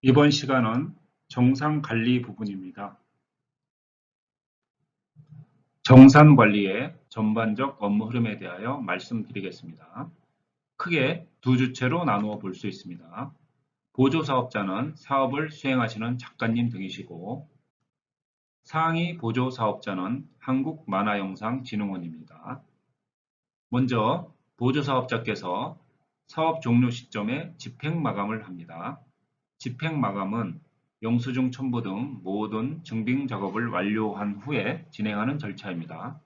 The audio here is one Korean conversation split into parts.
이번 시간은 정산관리 부분입니다. 정산관리의 전반적 업무 흐름에 대하여 말씀드리겠습니다. 크게 두 주체로 나누어 볼 수 있습니다. 보조사업자는 사업을 수행하시는 작가님 등이시고 상위 보조사업자는 한국만화영상진흥원입니다. 먼저 보조사업자께서 사업 종료 시점에 집행 마감을 합니다. 집행 마감은 영수증 첨부 등 모든 증빙 작업을 완료한 후에 진행하는 절차입니다.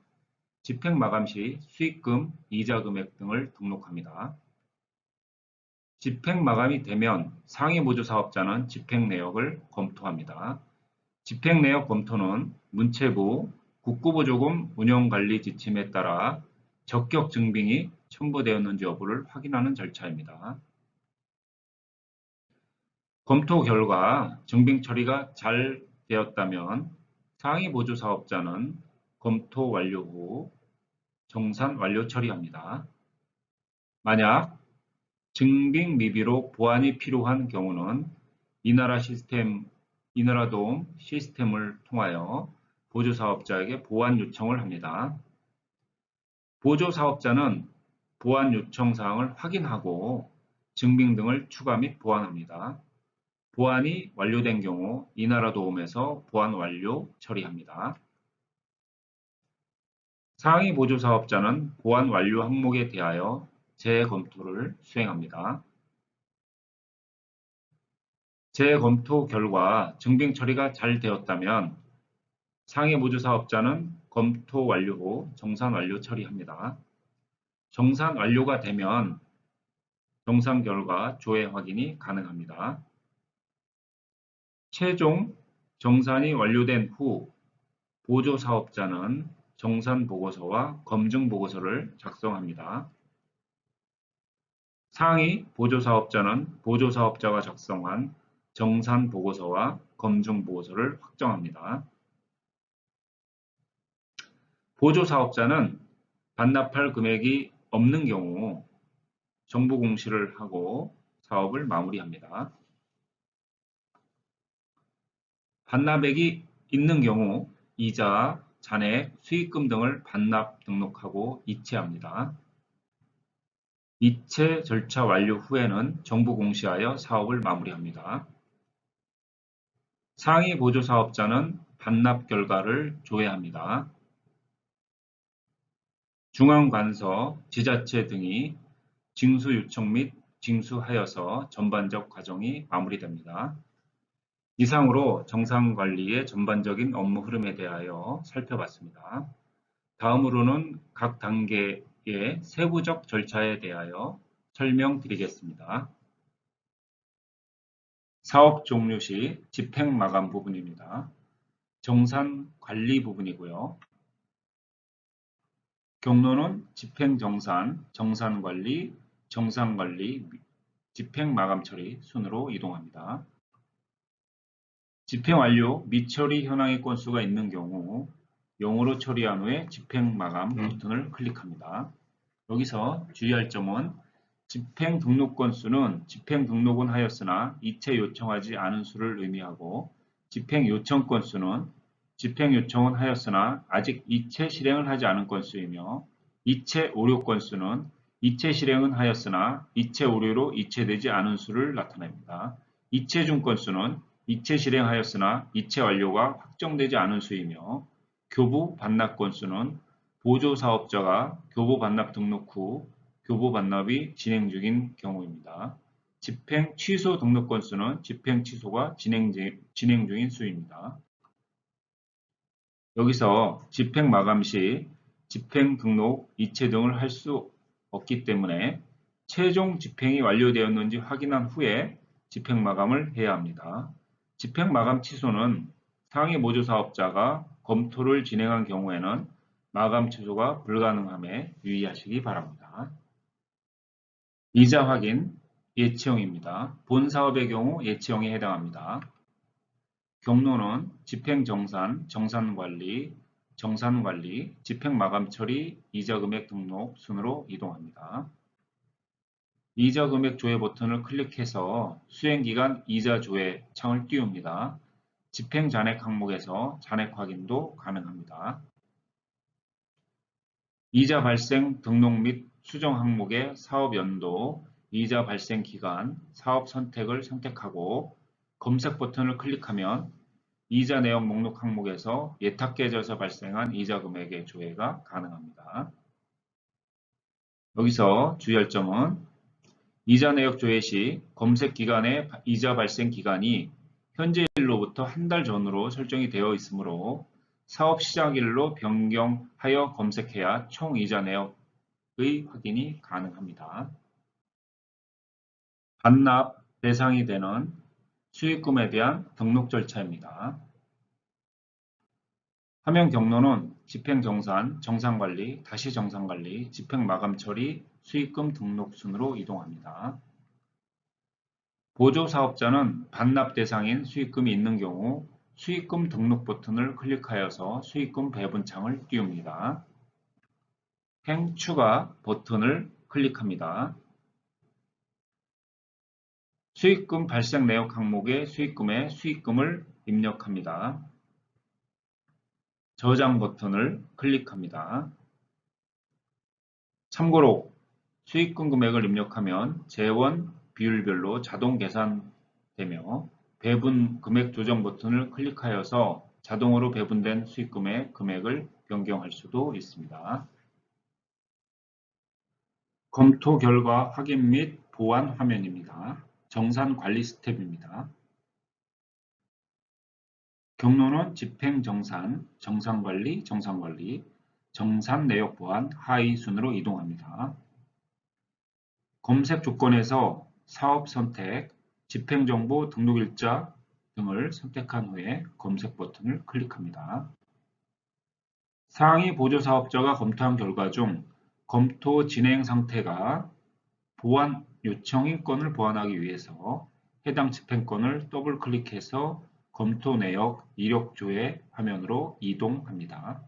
집행 마감 시 수익금, 이자 금액 등을 등록합니다. 집행 마감이 되면 상위보조 사업자는 집행 내역을 검토합니다. 집행 내역 검토는 문체부 국고보조금 운영관리 지침에 따라 적격 증빙이 첨부되었는지 여부를 확인하는 절차입니다. 검토 결과 증빙 처리가 잘 되었다면 상위 보조 사업자는 검토 완료 후 정산 완료 처리합니다. 만약 증빙 미비로 보완이 필요한 경우는 이나라 시스템, 이나라 도움 시스템을 통하여 보조 사업자에게 보완 요청을 합니다. 보조 사업자는 보완 요청 사항을 확인하고 증빙 등을 추가 및 보완합니다. 보안이 완료된 경우 이 나라 도움에서 보안 완료 처리합니다. 상위 보조 사업자는 보안 완료 항목에 대하여 재검토를 수행합니다. 재검토 결과 증빙 처리가 잘 되었다면 상위 보조 사업자는 검토 완료 후 정산 완료 처리합니다. 정산 완료가 되면 정산 결과 조회 확인이 가능합니다. 최종 정산이 완료된 후 보조 사업자는 정산 보고서와 검증 보고서를 작성합니다. 상위 보조 사업자는 보조 사업자가 작성한 정산 보고서와 검증 보고서를 확정합니다. 보조 사업자는 반납할 금액이 없는 경우 정부 공시를 하고 사업을 마무리합니다. 반납액이 있는 경우 이자, 잔액, 수익금 등을 반납 등록하고 이체합니다. 이체 절차 완료 후에는 정부 공시하여 사업을 마무리합니다. 상위 보조 사업자는 반납 결과를 조회합니다. 중앙관서, 지자체 등이 징수 요청 및 징수하여서 전반적 과정이 마무리됩니다. 이상으로 정상관리의 전반적인 업무 흐름에 대하여 살펴봤습니다. 다음으로는 각 단계의 세부적 절차에 대하여 설명드리겠습니다. 사업 종료 시 집행 마감 부분입니다. 정산 관리 부분이고요. 경로는 집행 정산, 정산 관리, 정산 관리, 집행 마감 처리 순으로 이동합니다. 집행 완료, 미처리 현황의 건수가 있는 경우 0으로 처리한 후에 집행 마감 음. 버튼을 클릭합니다. 여기서 주의할 점은 집행 등록 건수는 집행 등록은 하였으나 이체 요청하지 않은 수를 의미하고 집행 요청 건수는 집행 요청은 하였으나 아직 이체 실행을 하지 않은 건수이며 이체 오류 건수는 이체 실행은 하였으나 이체 오류로 이체되지 않은 수를 나타냅니다. 이체 중 건수는 이체 실행하였으나 이체 완료가 확정되지 않은 수이며 교부 반납 건수는 보조 사업자가 교부 반납 등록 후 교부 반납이 진행 중인 경우입니다. 집행 취소 등록 건수는 집행 취소가 진행, 진행 중인 수입니다. 여기서 집행 마감 시 집행 등록, 이체 등을 할 수 없기 때문에 최종 집행이 완료되었는지 확인한 후에 집행 마감을 해야 합니다. 집행 마감 취소는 상위 모조 사업자가 검토를 진행한 경우에는 마감 취소가 불가능함에 유의하시기 바랍니다. 이자 확인 예치형입니다. 본 사업의 경우 예치형에 해당합니다. 경로는 집행 정산, 정산 관리, 정산 관리, 집행 마감 처리, 이자 금액 등록 순으로 이동합니다. 이자 금액 조회 버튼을 클릭해서 수행기간 이자 조회 창을 띄웁니다. 집행 잔액 항목에서 잔액 확인도 가능합니다. 이자 발생 등록 및 수정 항목의 사업 연도, 이자 발생 기간, 사업 선택을 선택하고 검색 버튼을 클릭하면 이자 내역 목록 항목에서 예탁 계좌에서 발생한 이자 금액의 조회가 가능합니다. 여기서 주의할 점은 이자 내역 조회 시 검색 기간의 이자 발생 기간이 현재일로부터 한 달 전으로 설정이 되어 있으므로 사업 시작일로 변경하여 검색해야 총 이자 내역의 확인이 가능합니다. 반납 대상이 되는 수익금에 대한 등록 절차입니다. 화면 경로는 집행정산, 정산관리, 다시 정산관리, 집행마감 처리, 수익금 등록 순으로 이동합니다. 보조사업자는 반납 대상인 수익금이 있는 경우 수익금 등록 버튼을 클릭하여서 수익금 배분창을 띄웁니다. 행 추가 버튼을 클릭합니다. 수익금 발생 내역 항목의 수익금에 수익금을 입력합니다. 저장 버튼을 클릭합니다. 참고로 수익금 금액을 입력하면 재원 비율별로 자동 계산되며 배분 금액 조정 버튼을 클릭하여서 자동으로 배분된 수익금의 금액을 변경할 수도 있습니다. 검토 결과 확인 및 보완 화면입니다. 정산 관리 스텝입니다. 경로는 집행 정산, 정산 관리, 정산 관리, 정산 내역 보완 하위 순으로 이동합니다. 검색 조건에서 사업 선택, 집행정보 등록일자 등을 선택한 후에 검색 버튼을 클릭합니다. 상위 보조사업자가 검토한 결과 중 검토 진행 상태가 보완 요청인 건을 보완하기 위해서 해당 집행권을 더블 클릭해서 검토 내역 이력 조회 화면으로 이동합니다.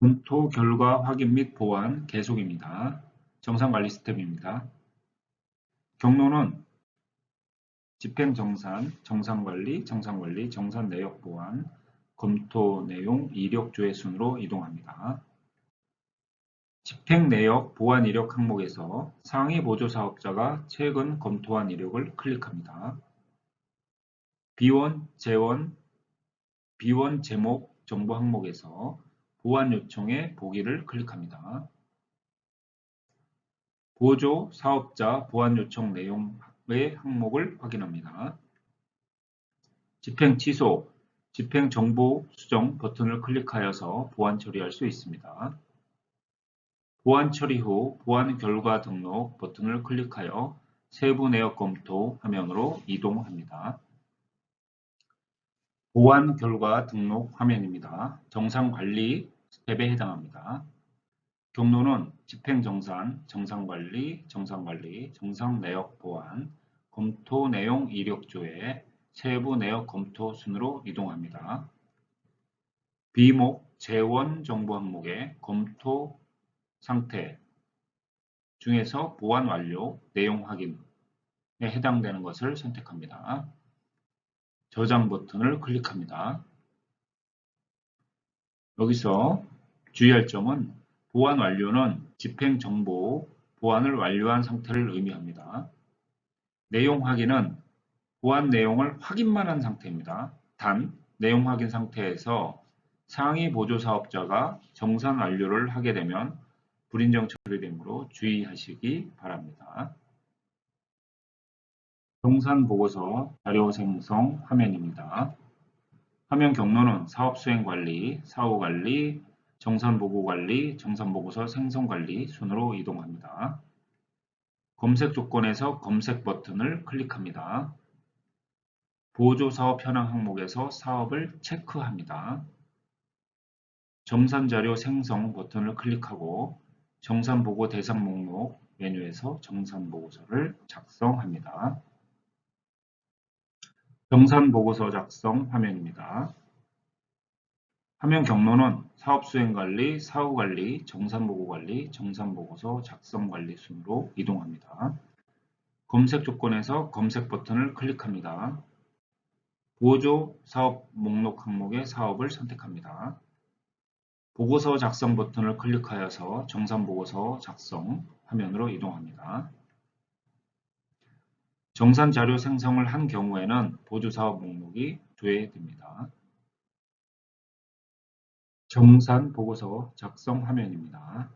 검토 결과 확인 및 보완 계속입니다. 정상관리 스텝입니다. 경로는 집행정산, 정산관리, 정산관리, 정산 내역 보완, 검토 내용 이력 조회 순으로 이동합니다. 집행 내역 보완 이력 항목에서 상위 보조 사업자가 최근 검토한 이력을 클릭합니다. 비원, 재원, 비원 제목 정보 항목에서 보완 요청의 보기를 클릭합니다. 보조 사업자 보완 요청 내용의 항목을 확인합니다. 집행 취소, 집행 정보 수정 버튼을 클릭하여서 보완 처리할 수 있습니다. 보완 처리 후 보완 결과 등록 버튼을 클릭하여 세부 내역 검토 화면으로 이동합니다. 보완 결과 등록 화면입니다. 정상 관리 스텝에 해당합니다. 경로는 집행정산, 정상관리, 정상관리, 정상 내역 보완, 검토 내용 이력 조회, 세부 내역 검토 순으로 이동합니다. 비목 재원 정보 항목의 검토 상태 중에서 보완 완료, 내용 확인에 해당되는 것을 선택합니다. 저장 버튼을 클릭합니다. 여기서 주의할 점은 보완 완료는 집행 정보 보완을 완료한 상태를 의미합니다. 내용 확인은 보완 내용을 확인만 한 상태입니다. 단, 내용 확인 상태에서 상위 보조 사업자가 정산 완료를 하게 되면 불인정 처리되므로 주의하시기 바랍니다. 정산 보고서 자료 생성 화면입니다. 화면 경로는 사업 수행 관리, 사후 관리, 정산보고관리, 정산보고서 생성관리 순으로 이동합니다. 검색 조건에서 검색 버튼을 클릭합니다. 보조사업 현황 항목에서 사업을 체크합니다. 정산자료 생성 버튼을 클릭하고 정산보고 대상 목록 메뉴에서 정산보고서를 작성합니다. 정산보고서 작성 화면입니다. 화면 경로는 사업 수행 관리, 사후 관리, 정산 보고 관리, 정산 보고서 작성 관리 순으로 이동합니다. 검색 조건에서 검색 버튼을 클릭합니다. 보조 사업 목록 항목의 사업을 선택합니다. 보고서 작성 버튼을 클릭하여서 정산 보고서 작성 화면으로 이동합니다. 정산 자료 생성을 한 경우에는 보조 사업 목록이 조회됩니다. 정산 보고서 작성 화면입니다.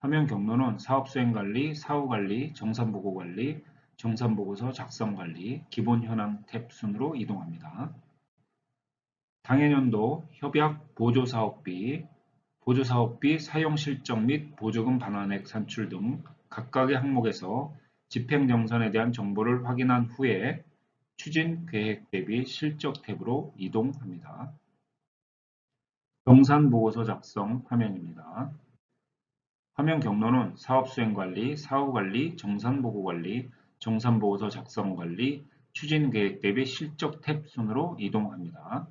화면 경로는 사업 수행 관리, 사후 관리, 정산 보고 관리, 정산 보고서 작성 관리, 기본 현황 탭 순으로 이동합니다. 당해년도 협약 보조 사업비, 보조 사업비 사용 실적 및 보조금 반환액 산출 등 각각의 항목에서 집행 정산에 대한 정보를 확인한 후에 추진 계획 대비 실적 탭으로 이동합니다. 정산 보고서 작성 화면입니다. 화면 경로는 사업 수행 관리, 사후 관리, 정산 보고 관리, 정산 보고서 작성 관리, 추진 계획 대비 실적 탭 순으로 이동합니다.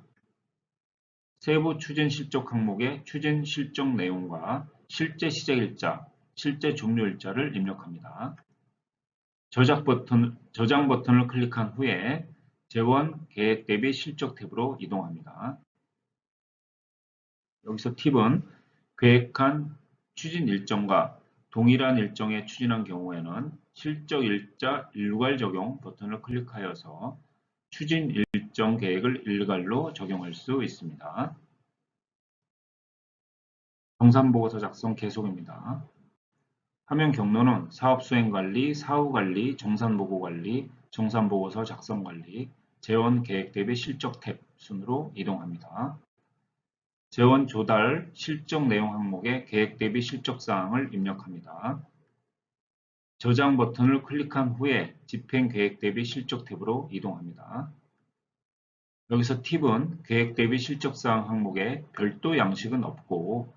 세부 추진 실적 항목의 추진 실적 내용과 실제 시작 일자, 실제 종료 일자를 입력합니다. 저작 버튼, 저장 버튼을 클릭한 후에 재원 계획 대비 실적 탭으로 이동합니다. 여기서 팁은 계획한 추진 일정과 동일한 일정에 추진한 경우에는 실적 일자 일괄 적용 버튼을 클릭하여서 추진 일정 계획을 일괄로 적용할 수 있습니다. 정산보고서 작성 계속입니다. 화면 경로는 사업 수행 관리, 사후 관리, 정산보고 관리, 정산보고서 작성 관리, 재원 계획 대비 실적 탭 순으로 이동합니다. 재원 조달 실적 내용 항목의 계획 대비 실적 사항을 입력합니다. 저장 버튼을 클릭한 후에 집행 계획 대비 실적 탭으로 이동합니다. 여기서 팁은 계획 대비 실적 사항 항목에 별도 양식은 없고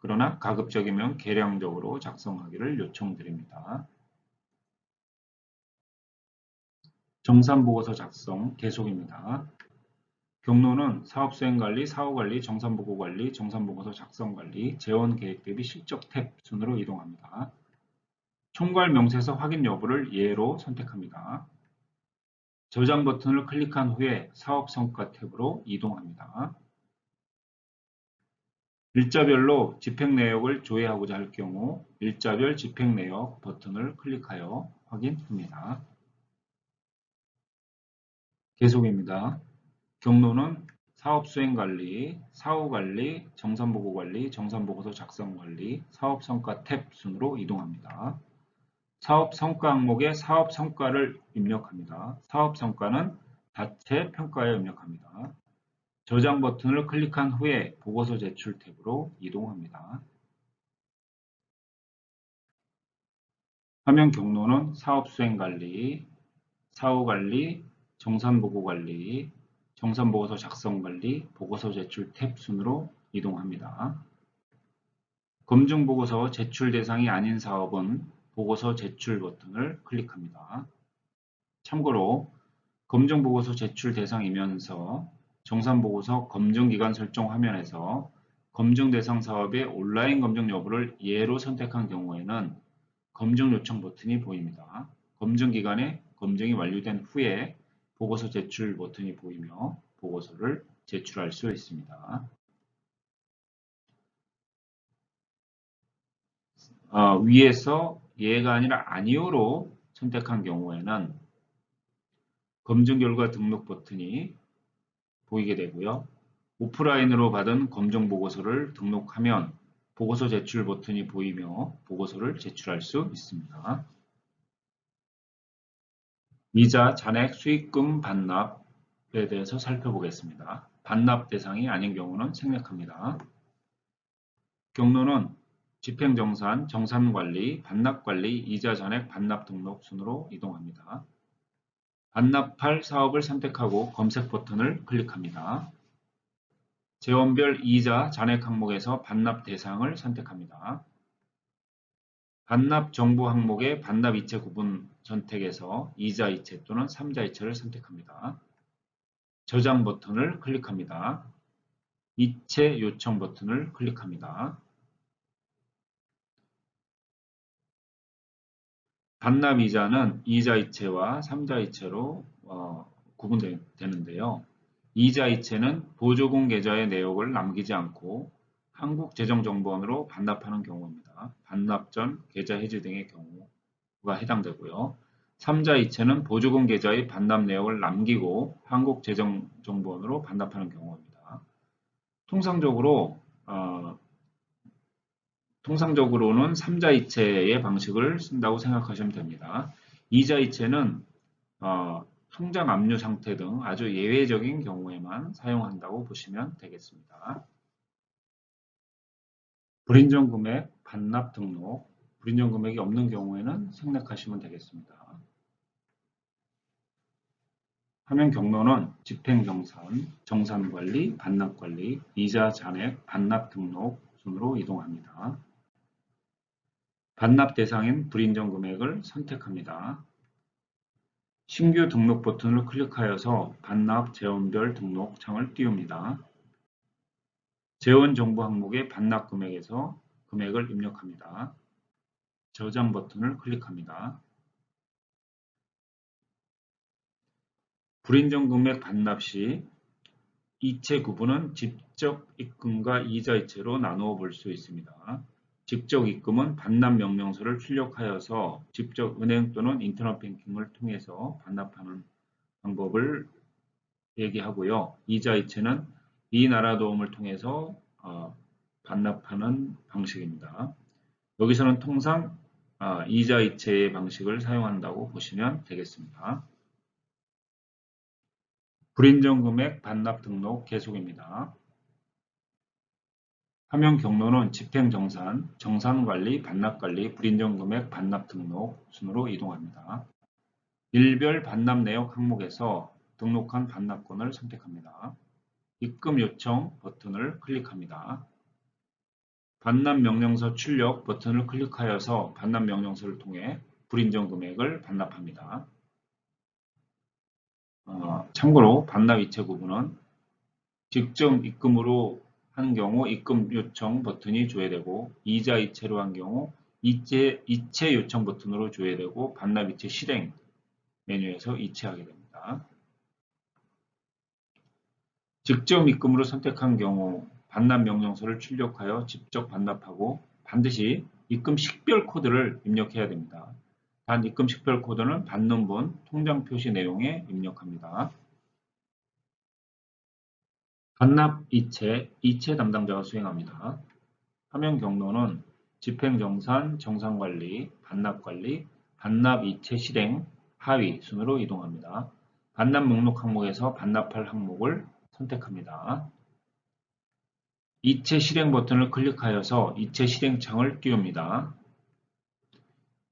그러나 가급적이면 계량적으로 작성하기를 요청드립니다. 정산보고서 작성 계속입니다. 경로는 사업수행관리, 사후관리, 정산보고관리, 정산보고서 작성관리, 재원계획 대비 실적 탭 순으로 이동합니다. 총괄 명세서 확인 여부를 예로 선택합니다. 저장 버튼을 클릭한 후에 사업 성과 탭으로 이동합니다. 일자별로 집행 내역을 조회하고자 할 경우 일자별 집행 내역 버튼을 클릭하여 확인합니다. 계속입니다. 경로는 사업 수행 관리, 사후 관리, 정산 보고 관리, 정산 보고서 작성 관리, 사업 성과 탭 순으로 이동합니다. 사업 성과 항목에 사업 성과를 입력합니다. 사업 성과는 자체 평가에 입력합니다. 저장 버튼을 클릭한 후에 보고서 제출 탭으로 이동합니다. 화면 경로는 사업 수행 관리, 사후 관리, 정산 보고 관리, 정산 보고서 작성 관리, 보고서 제출 탭 순으로 이동합니다. 검증 보고서 제출 대상이 아닌 사업은 보고서 제출 버튼을 클릭합니다. 참고로 검증 보고서 제출 대상이면서 정산 보고서 검증 기간 설정 화면에서 검증 대상 사업의 온라인 검증 여부를 예로 선택한 경우에는 검증 요청 버튼이 보입니다. 검증 기간에 검증이 완료된 후에 보고서 제출 버튼이 보이며 보고서를 제출할 수 있습니다. 어, 위에서 예가 아니라 아니오로 선택한 경우에는 검증 결과 등록 버튼이 보이게 되고요. 오프라인으로 받은 검증 보고서를 등록하면 보고서 제출 버튼이 보이며 보고서를 제출할 수 있습니다. 이자, 잔액, 수익금 반납에 대해서 살펴보겠습니다. 반납 대상이 아닌 경우는 생략합니다. 경로는 집행정산, 정산관리, 반납관리, 이자 잔액 반납 등록 순으로 이동합니다. 반납할 사업을 선택하고 검색 버튼을 클릭합니다. 재원별 이자 잔액 항목에서 반납 대상을 선택합니다. 반납 정보 항목의 반납 이체 구분 선택에서 이자 이체 또는 3자 이체를 선택합니다. 저장 버튼을 클릭합니다. 이체 요청 버튼을 클릭합니다. 반납 이자는 이자 이체와 삼자 이체로 어, 구분되는데요. 이자 이체는 보조금 계좌의 내역을 남기지 않고 한국재정정보원으로 반납하는 경우입니다. 반납 전 계좌 해지 등의 경우 가 해당되고요. 삼자 이체는 보조금 계좌의 반납 내역을 남기고 한국재정정보원으로 반납하는 경우입니다. 통상적으로 어, 통상적으로는 삼자 이체의 방식을 쓴다고 생각하시면 됩니다. 이자 이체는 어, 통장 압류 상태 등 아주 예외적인 경우에만 사용한다고 보시면 되겠습니다. 불인정 금액, 반납 등록, 불인정 금액이 없는 경우에는 생략하시면 되겠습니다. 화면 경로는 집행정산, 정산관리, 반납관리, 이자 잔액, 반납 등록 순으로 이동합니다. 반납 대상인 불인정 금액을 선택합니다. 신규 등록 버튼을 클릭하여서 반납 재원별 등록 창을 띄웁니다. 재원 정보 항목의 반납 금액에서 금액을 입력합니다. 저장 버튼을 클릭합니다. 불인정 금액 반납 시 이체 구분은 직접 입금과 이자 이체로 나누어 볼 수 있습니다. 직접 입금은 반납 명령서를 출력하여서 직접 은행 또는 인터넷 뱅킹을 통해서 반납하는 방법을 얘기하고요. 이자 이체는 이 나라 도움을 통해서 어, 반납하는 방식입니다. 여기서는 통상 어, 이자 이체의 방식을 사용한다고 보시면 되겠습니다. 불인정 금액 반납 등록 계속입니다. 화면 경로는 집행정산, 정산관리, 반납관리, 불인정금액, 반납 등록 순으로 이동합니다. 일별 반납 내역 항목에서 등록한 반납권을 선택합니다. 입금 요청 버튼을 클릭합니다. 반납 명령서 출력 버튼을 클릭하여서 반납 명령서를 통해 불인정 금액을 반납합니다. 어, 참고로 반납 이체 구분은 직접 입금으로 한 경우 입금 요청 버튼이 조회되고 이자 이체로 한 경우 이체, 이체 요청 버튼으로 조회되고 반납 이체 실행 메뉴에서 이체하게 됩니다. 직접 입금으로 선택한 경우 반납 명령서를 출력하여 직접 반납하고 반드시 입금 식별 코드를 입력해야 됩니다. 단 입금 식별 코드는 받는 분 통장 표시 내용에 입력합니다. 반납 이체, 이체 담당자가 수행합니다. 화면 경로는 집행정산, 정산관리, 반납관리, 반납 이체 실행, 하위 순으로 이동합니다. 반납 목록 항목에서 반납할 항목을 선택합니다. 이체 실행 버튼을 클릭하여서 이체 실행창을 띄웁니다.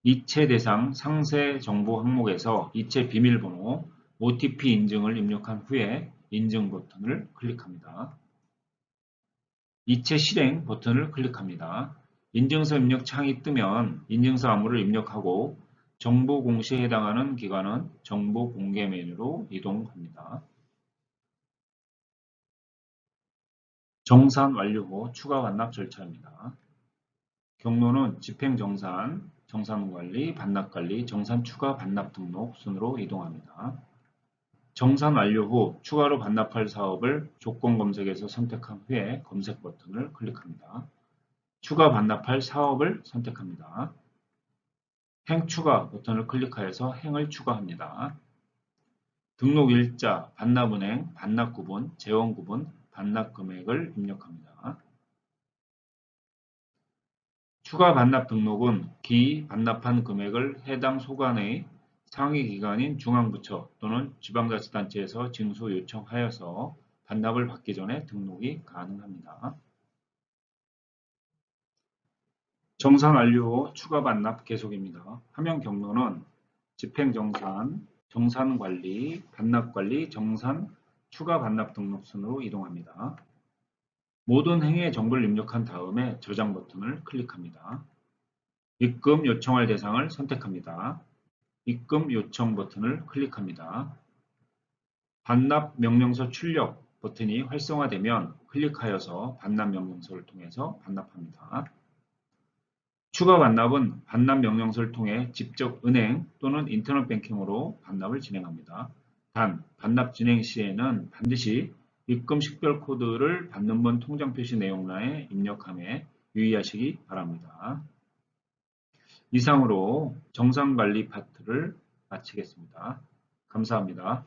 이체 대상 상세 정보 항목에서 이체 비밀번호, OTP 인증을 입력한 후에 인증 버튼을 클릭합니다. 이체 실행 버튼을 클릭합니다. 인증서 입력 창이 뜨면 인증서 암호를 입력하고 정보 공시에 해당하는 기관은 정보 공개 메뉴로 이동합니다. 정산 완료 후 추가 반납 절차입니다. 경로는 집행 정산, 정산 관리, 반납 관리, 정산 추가 반납 등록 순으로 이동합니다. 정산 완료 후 추가로 반납할 사업을 조건 검색에서 선택한 후에 검색 버튼을 클릭합니다. 추가 반납할 사업을 선택합니다. 행 추가 버튼을 클릭하여서 행을 추가합니다. 등록 일자, 반납은행, 반납구분, 재원구분, 반납 금액을 입력합니다. 추가 반납 등록은 기 반납한 금액을 해당 소관의 상위 기관인 중앙부처 또는 지방자치단체에서 징수 요청하여서 반납을 받기 전에 등록이 가능합니다. 정산 완료 후 추가 반납 계속입니다. 화면 경로는 집행정산, 정산관리, 반납관리, 정산, 추가 반납 등록 순으로 이동합니다. 모든 행위의 정보를 입력한 다음에 저장 버튼을 클릭합니다. 입금 요청할 대상을 선택합니다. 입금 요청 버튼을 클릭합니다. 반납 명령서 출력 버튼이 활성화되면 클릭하여서 반납 명령서를 통해서 반납합니다. 추가 반납은 반납 명령서를 통해 직접 은행 또는 인터넷 뱅킹으로 반납을 진행합니다. 단, 반납 진행 시에는 반드시 입금 식별 코드를 받는 번 통장 표시 내용란에 입력함에 유의하시기 바랍니다. 이상으로 정상관리 파트를 마치겠습니다. 감사합니다.